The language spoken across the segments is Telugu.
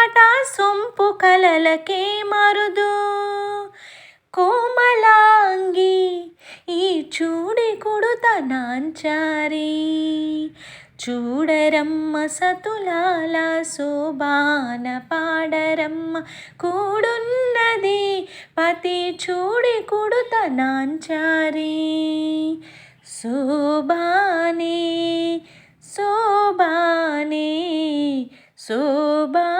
తోబుట్టువట సొంపు కలలకే మరుదు. కోమలాంగి ఈ చూడి కుడుత నాంచారి. చూడరమ్మ సతులాల శోభాన పాడరమ్మ కూడున్నది. పతి చూడి కుడుత నాంచారి. శోభానే శోభానే శోభా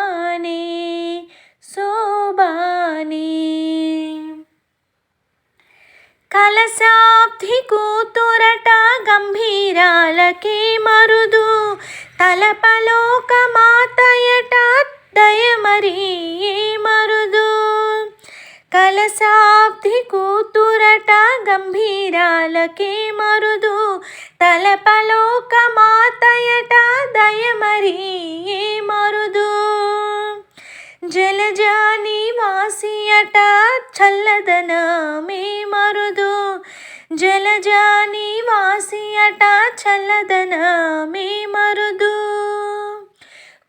తీరాలకే మరుదు. తలపలోక మాతయట దయమరి మరుదు. కలశాబ్ది కూతురట గంభీరాలకే మరుదు. తలపలోక మాతయట దయమరి మరుదు. జలజాని వాసియట చల్లదనమే మరుదు. జలజాని వాసియట చల్లదనమే మరుదు.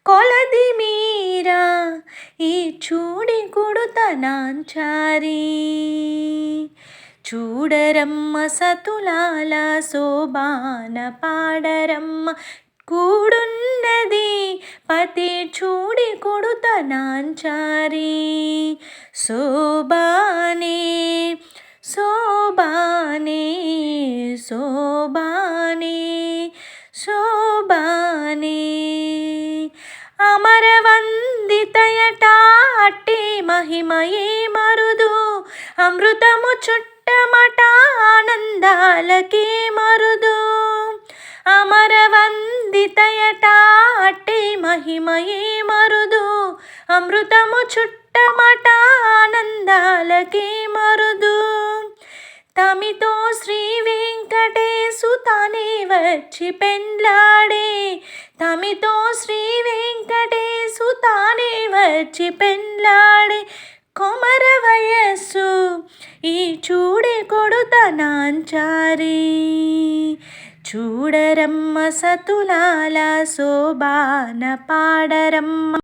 కొలది మీరా ఈ చూడి కుడుత నాంచారి చూడరమ్మ సతులాల శోభాన పాడరమ్మ కూడున్నది పతి చూడి కొడుత శోభా గానే అమరవందితయటాటి మహిమయే మరుదు. అమృతము చుట్టమట ఆనందాలకే మరుదు. అమరవందితయటాటి మహిమయే మరుదు. అమృతము చుట్టమట ఆనందాలకే మరుదు. తమితో శ్రీ వెంకటేశు తానే వచ్చి పెండ్లాడే. తమితో శ్రీ వెంకటేశు తానే వచ్చి పెండ్లాడే. కొమర వయస్సు ఈ చూడే కొడుత నాంచారి. చూడరమ్మ సతులాల శోభాన పాడరమ్మ.